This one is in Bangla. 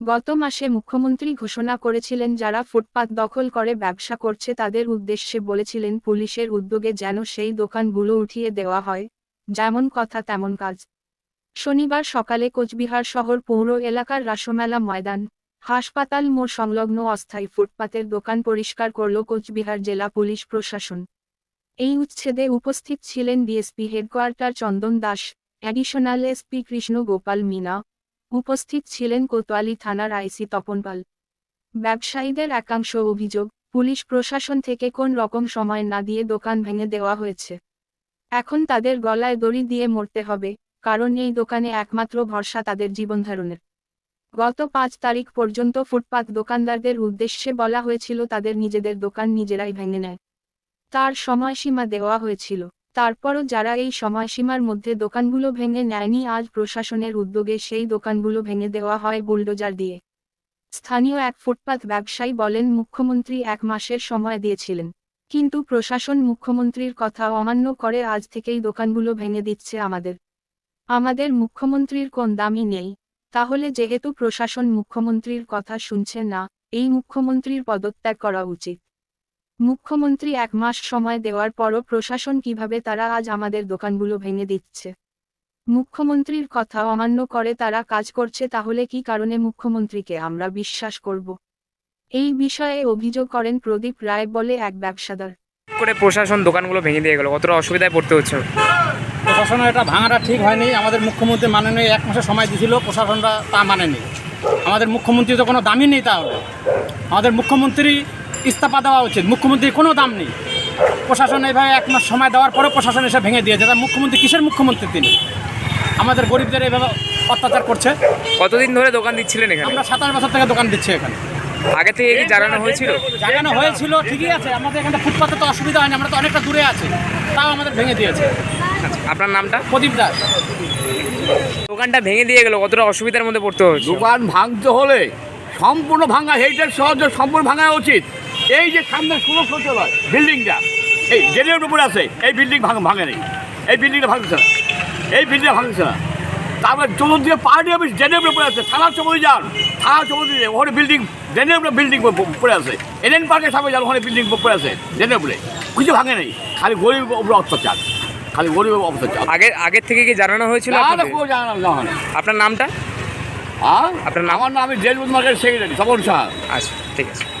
গত মাসে মুখ্যমন্ত্রী ঘোষণা করেছিলেন যারা ফুটপাত দখল করে, ব্যবসা করছে, তাদের উদ্দেশ্যে বলেছিলেন পুলিশের উদ্যোগে যেন সেই দোকানগুলো উঠিয়ে দেওয়া হয়। যেমন কথা তেমন কাজ। শনিবার সকালে কোচবিহার শহর পৌর এলাকার রাসমেলা ময়দান, হাসপাতাল মোড় সংলগ্ন অস্থায়ী ফুটপাতের দোকান পরিষ্কার করল কোচবিহার জেলা পুলিশ প্রশাসন। এই উচ্ছেদে উপস্থিত ছিলেন DSP headquarter Chandan Das, additional SP Krishna Gopal Meena উপস্থিত ছিলেন কোতোয়ালি থানার আইসি তপন পাল। ব্যবসায়ীদের একাংশ অভিযোগ, পুলিশ প্রশাসন থেকে কোন রকম সময় না দিয়ে দোকান ভেঙে দেওয়া হয়েছে। এখন তাদের গলায় দড়ি দিয়ে মরতে হবে, কারণ এই দোকানে একমাত্র ভরসা তাদের জীবনধারণের। গত পাঁচ তারিখ পর্যন্ত ফুটপাত দোকানদারদের উদ্দেশ্যে বলা হয়েছিল তাদের নিজেদের দোকান নিজেরাই ভেঙে নেয়। তার সময়সীমা দেওয়া হয়েছিল। তারপরও যারা এই সময়সীমার মধ্যে দোকানগুলো ভেঙে নেয়নি, আজ প্রশাসনের উদ্যোগে সেই দোকানগুলো ভেঙে দেওয়া হয় বুলডোজার দিয়ে। স্থানীয় এক ফুটপাত ব্যবসায়ী বলেন, মুখ্যমন্ত্রী এক মাসের সময় দিয়েছিলেন। কিন্তু প্রশাসন মুখ্যমন্ত্রীর কথা অমান্য করে আজ থেকেই দোকানগুলো ভেঙে দিচ্ছে আমাদের। আমাদের মুখ্যমন্ত্রীর কোন দামই নেই। তাহলে যেহেতু প্রশাসন মুখ্যমন্ত্রীর কথা শুনছে না, এই মুখ্যমন্ত্রীর পদত্যাগ করা উচিত। মুখ্যমন্ত্রী এক মাস সময় দেওয়ার পরও প্রশাসন কীভাবে তারা আজ আমাদের দোকানগুলো ভেঙে দিচ্ছে? মুখ্যমন্ত্রীর কথা অমান্য করে তারা কাজ করছে তাহলে কি কারণে মুখ্যমন্ত্রীকে আমরা বিশ্বাস করব? এই বিষয়ে অভিযোগ করেন প্রদীপ রায় বলে এক ব্যবসাদার। করে প্রশাসন দোকানগুলো ভেঙে দিয়ে গেল কতটা অসুবিধায় পড়তে হচ্ছে? প্রশাসনের এটা ভাঙাটা ঠিক হয়নি আমাদের মুখ্যমন্ত্রী মানেনি এক মাসের সময় দিয়েছিল প্রশাসনরা তা মানেনি। আমাদের মুখ্যমন্ত্রী তো কোনো দামই নেই তাহলে। আমাদের মুখ্যমন্ত্রী ইস্তফা দেওয়া উচিত। মুখ্যমন্ত্রীর কোনো দাম নেই। প্রশাসন এইভাবে এক মাস সময় দেওয়ার পরে প্রশাসন এসে ভেঙে দিয়েছে। তা মুখ্যমন্ত্রী কিসের মুখ্যমন্ত্রী তিনি? আমাদের গরিবদের এইভাবে অত্যাচার করছে। কতদিন ধরে দোকান দিচ্ছিলেন এখানে? আমরা সাতাশ বছর থেকে দোকান দিচ্ছি এখানে। আগে থেকে কি জানানো হয়েছিল? জানানো হয়েছিল ঠিকই আছে। আমাদের এখানে ফুটপাতে তো অসুবিধা হয়নি। আমরা তো অনেকটা দূরে আছি। তাও আমাদের ভেঙে দিয়েছে। আচ্ছা আপনার নামটা? প্রদীপ দাস। দোকানটা ভেঙে দিয়ে গেল। কতটা অসুবিধার মধ্যে পড়তে হচ্ছে দোকান ভাঙতে হলে সম্পূর্ণ ভাঙা এইটার সহজে সম্পূর্ণ ভাঙা উচিত। এই যে সামনে ষোলো শৌচালয় বিল্ডিংটা এই জেনের উপরে আছে এই বিল্ডিং ভাঙা ভাঙে নেই এই বিল্ডিংটা ভাঙছে না। এই বিল্ডিংটা ভাঙছে না। তারপরে চতুর্দিকে পার্টি অফিস জেনের উপরে আছে থানা চৌধুরী যান থানা চৌধুরী ওখানে বিল্ডিং জেনের উপরে বিল্ডিং পড়ে আছে। এনএন পার্কের সামনে যান ওখানে বিল্ডিং পড়ে আছে জেনের উপরে। কিছু ভাঙে নেই খালি গরিব উপরে অত্যাচার খালি গরিব অত্যাচার। আগে আগের থেকে কি জানানো হয়েছিল আপনার নামটা? হ্যাঁ? আপনার নাম? আমার নাম আমি jail market secretary Tapan Saha. আচ্ছা ঠিক আছে।